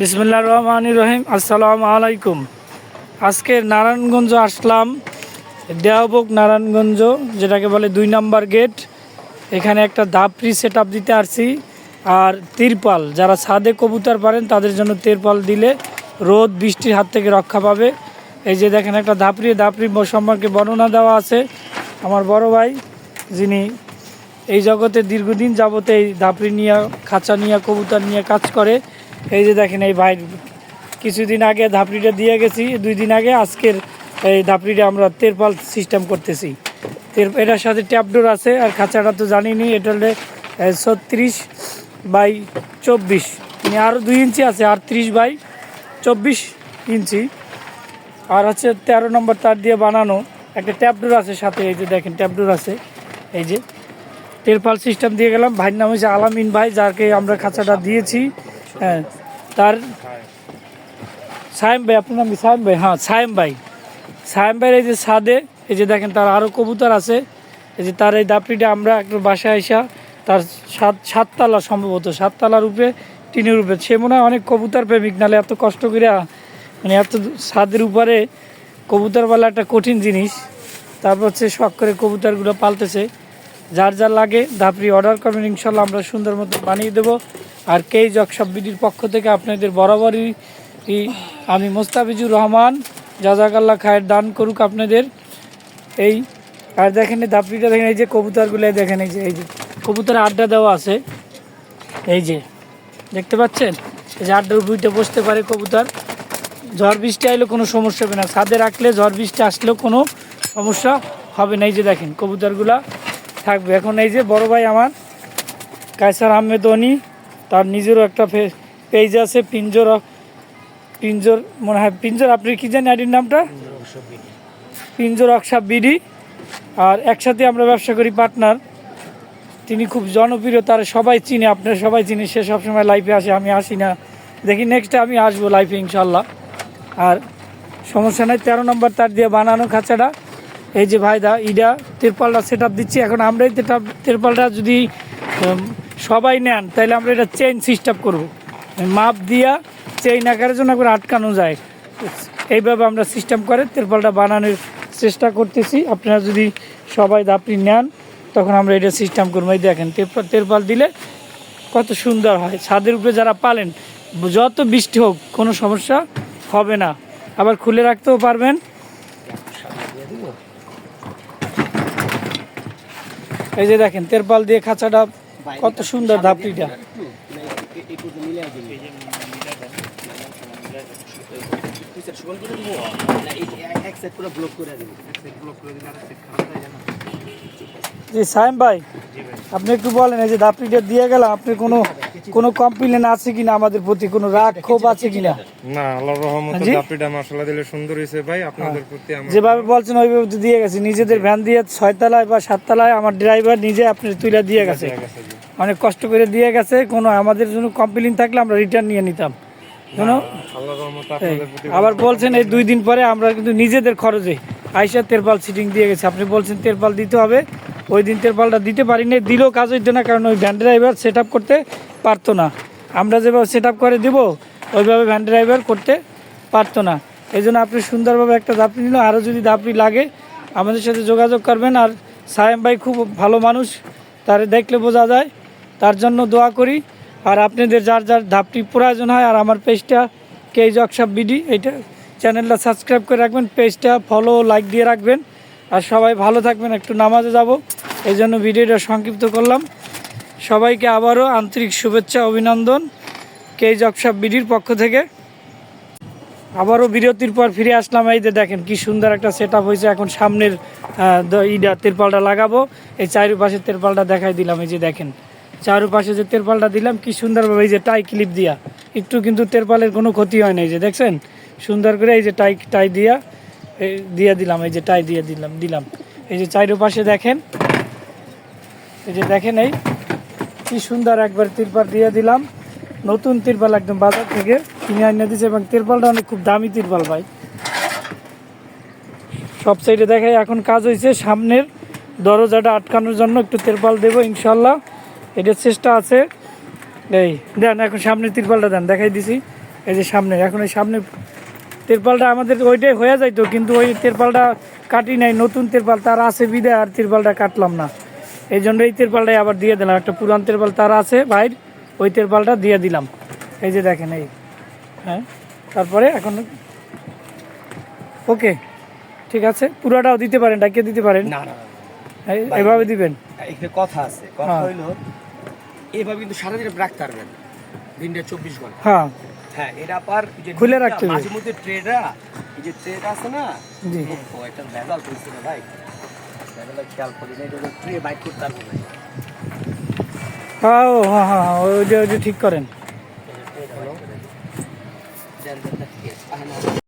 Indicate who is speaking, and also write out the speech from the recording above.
Speaker 1: বিসমুল্লাহ রহমান রহিম। আসসালামু আলাইকুম। আজকে নারায়ণগঞ্জ আসলাম দেওয়াবুক নারায়ণগঞ্জ, যেটাকে বলে দুই নাম্বার গেট। এখানে একটা দাপড়ি সেট দিতে আসছি, আর তিরপাল, যারা ছাদে কবুতর পারেন, তাদের জন্য তিরপাল দিলে রোদ বৃষ্টির হাত থেকে রক্ষা পাবে। এই যে দেখেন একটা দাপড়ি দাপড়ি সম্পর্কে বর্ণনা দেওয়া আছে। আমার বড় ভাই, যিনি এই জগতে দীর্ঘদিন যাবতে এই দাপড়ি নিয়ে, খাঁচা নিয়ে, কবুতর নিয়ে কাজ করে এই যে দেখেন, এই ভাই, কিছুদিন আগে ধাপড়িটা দিয়ে গেছি, দুই দিন আগে, আজকের এই ধাপড়িটা আমরা তেরপাল সিস্টেম করতেছি। তের এটার সাথে ট্যাপডোর আছে, আর খাঁচাটা তো জানিনি, এটা হলে ছত্রিশ বাই চব্বিশ। মানে আরও দুই ইঞ্চি আছে, আটত্রিশ বাই চব্বিশ ইঞ্চি। আর হচ্ছে তেরো নম্বর তার দিয়ে বানানো একটা ট্যাপডোর আছে সাথে, এই যে দেখেন ট্যাপডোর আছে। এই যে তেরপাল সিস্টেম দিয়ে গেলাম। ভাইয়ের নাম হচ্ছে আলামিন ভাই, যাকে আমরা খাঁচাটা দিয়েছি। হ্যাঁ তার সায়েম ভাই, আপনার নাম সায়েম ভাই? হ্যাঁ সায়েম ভাই। সায়েম ভাইয়ের এই যে ছাদে, এই যে দেখেন তার আরও কবুতর আছে। এই যে তার এই দাপড়িটা আমরা একটু বাসায় আইসা তার সাত, সাততলা সম্ভবত সাততলার উপরে টিনের উপরে সে মনে হয় অনেক কবুতর প্রেমিক, নালে এত কষ্ট করে মানে এত ছাদের উপরে কবুতর বলা একটা কঠিন জিনিস। তারপর হচ্ছে শখ করে কবুতরগুলো পালতেছে। যার যার লাগে দাপড়ি অর্ডার করবেন, ইনশাল্লাহ আমরা সুন্দর মতো বানিয়ে দেবো। আর কে জকসব বিডির পক্ষ থেকে আপনাদের বরাবরই আমি মোস্তাফিজুর রহমান জাজাকাল্লা খায়ের দান করুক আপনাদের। এই, আর দেখেন এই দাপড়িটা দেখেন এই যে কবুতরগুলো দেখেন এই যে এই যে কবুতরের আড্ডা দেওয়া আছে। এই যে, দেখতে পাচ্ছেন? এই যে আড্ডার বুইতে বসতে পারে কবুতর। ঝড় বৃষ্টি আইলেও কোনো সমস্যা হবে না। ছাদে রাখলে ঝড় বৃষ্টি আসলেও কোনো সমস্যা হবে না। এই যে দেখেন কবুতরগুলা। থাকবে। এখন এই যে বড় ভাই আমার, কায়সার আহমেদ অনি, তার নিজেরও একটা পেজ আছে, পিঞ্জর পিঞ্জর মনে হয় পিঞ্জর, আপনি কি জানেন আইডির নামটা? পিঞ্জর অক্সা বিডি। আর একসাথে আমরা ব্যবসা করি পার্টনার। তিনি খুব জনপ্রিয়, তার সবাই চিনে, আপনার সবাই চিনে, সে সবসময় লাইফে আসে, আমি আসি না। দেখি নেক্সট আমি আসব লাইফে ইনশাল্লাহ আর সমস্যা নাই, তেরো নম্বর তার দিয়ে বানানো খাঁচাটা। এই যে ভাই দা, ইডা তিরপালটা সেট দিচ্ছি। এখন আমরা এই তিরপালটা যদি সবাই নেন তাহলে আমরা এটা চেইন সিস্টেম করব। মাপ দিয়া চেইন আকারের জন্য একবার আটকানো যায়। এইভাবে আমরা সিস্টেম করে তেরপালটা বানানোর চেষ্টা করতেছি। আপনারা যদি সবাই দাপড়ি নেন, তখন আমরা এটা সিস্টেম করব। এই দেখেন তেরপাল তিরপাল দিলে কত সুন্দর হয়। ছাদের উপরে যারা পালেন, যত বৃষ্টি হোক, কোনো সমস্যা হবে না। আবার খুলে রাখতেও পারবেন। এই যে দেখেন, তেরপাল দিয়ে খাঁচাটা কত সুন্দর ধাপড়িটা জি, সাইম ভাই, আপনি একটু বলেন, এই যে ধাপড়িটা দিয়ে গেলাম, আপনি কোনো কোনো কমপ্লেন আছে কিনা? আমাদের প্রতি কোনো রাগ ক্ষোভ আছে কিনা?
Speaker 2: না আল্লাহর রহমতে
Speaker 1: জি?
Speaker 2: দাপিটা মশলা দিলে সুন্দর হয়েছে ভাই আপনাদের প্রতি আমার
Speaker 1: যেভাবে বলছেন ওইভাবে তো দিয়ে গেছে। নিজেদের ভ্যান দিয়ে ছয়তলায় বা সাততলায় আমার ড্রাইভার নিজে আপনি তুলে দিয়ে গেছে। অনেক কষ্ট করে দিয়ে গেছে। কোনো আমাদের জন্য কমপ্লেন থাকলে আমরা রিটার্ন নিয়ে নিতাম। কোনো
Speaker 2: আল্লাহর রহমতে
Speaker 1: এই,
Speaker 2: আপনাদের প্রতি
Speaker 1: আবার বলছেন এই দুই দিন পরে আমরা কিন্তু নিজেদের খরচে আইসা তেরপাল সিটিং দিয়ে গেছে। আপনি বলছেন তেরপাল দিতে হবে। ওই দিন তেরপালটা দিতে পারিনি দিলেও কাজ হইতো না কারণ ওই ভ্যান ড্রাইভার সেট আপ করতে পারতো না। আমরা যেভাবে সেট করে দিব, ওইভাবে ভ্যান ড্রাইভার করতে পারতো না। এই জন্য আপনি সুন্দরভাবে একটা দাপড়ি নিল। আরও যদি দাপড়ি লাগে, আমাদের সাথে যোগাযোগ করবেন। আর সায়েম ভাই খুব ভালো মানুষ, তার দেখলে বোঝা যায়। তার জন্য দোয়া করি। আর আপনাদের যার যার ধাপটি প্রয়োজন হয়, আর আমার পেজটা কে জকসাপ বিডি, এইটা চ্যানেলটা সাবস্ক্রাইব করে রাখবেন। পেজটা ফলো লাইক দিয়ে রাখবেন। আর সবাই ভালো থাকবেন। একটু নামাজে যাব। এই জন্য ভিডিওটা সংক্ষিপ্ত করলাম। সবাইকে আবারও আন্তরিক শুভেচ্ছা, অভিনন্দন, কে জকসাপ বিডির পক্ষ থেকে। আবারও বিরতির পর ফিরে আসলাম। এই যে দেখেন কি সুন্দর একটা সেট আপ হয়েছে। এখন সামনের ইটা তেরপালটা লাগাবো। এই চারুপাশে তেরপালটা দেখাই দিলাম। এই যে দেখেন, চারুপাশে যে তেরপালটা দিলাম, কি সুন্দরভাবে এই যে টাই ক্লিপ দিয়া। একটু কিন্তু তেরপালের কোনো ক্ষতি হয় না এই যে, দেখছেন? সুন্দর করে এই যে টাই টাই দিয়া দিয়ে দিলাম। এই যে টাই দিয়ে দিলাম দিলাম। এই যে চারুপাশে দেখেন, এই যে দেখেন এই কি সুন্দর একবার তিরপাল দিয়ে দিলাম। নতুন তিরপাল একদম বাজার থেকে কিনে আনিয়ে দিয়েছে এবং তিরপালটা অনেক খুব দামি তিরপাল ভাই। সব সাইডে দেখাই, এখন কাজ হয়েছে সামনের দরজাটা আটকানোর জন্য একটু তিরপাল দেবো ইনশাল্লাহ। এটার চেষ্টা আছে। এই, দেন এখন সামনের তিরপালটা দেন, দেখাই দিছি। এই যে সামনে, এখন এই সামনে তেরপালটা আমাদের ওইটাই হয়ে যাইতো, কিন্তু ওই তেরপালটা কাটি নাই, নতুন তেরপাল, তার আছে বিদে আর তিরপালটা কাটলাম না। এই জন্য এই তেরপালটাই আবার দিয়ে দিলাম। একটা পুরান তেরপাল তার আছে বাইর ওই তেরপালটা দিয়ে দিলাম। এই যে দেখেন এই। হ্যাঁ তারপরে এখন ওকে ঠিক আছে পুরাটাও দিতে পারেন ডাকিয়ে দিতে পারেন।
Speaker 3: না না
Speaker 1: এভাবে দিবেন।
Speaker 3: এখানে কথা আছে কথা
Speaker 1: হ্যাঁ।
Speaker 3: হইল এভাবে কিন্তু সারাদিন রাখতে পারবেন দিনটা চব্বিশ ঘণ্টা।
Speaker 1: হ্যাঁ।
Speaker 3: হ্যাঁ এটা আবার
Speaker 1: খুলে রাখতে হবে।
Speaker 3: মাঝে মধ্যে ট্রেটা এই যে ট্রেটা আছে না
Speaker 1: জি।
Speaker 3: ও একটা ভেজাল করছে না ভাই।
Speaker 1: ও, হ্যাঁ হ্যাঁ হ্যাঁ, ওই যে ঠিক করেন।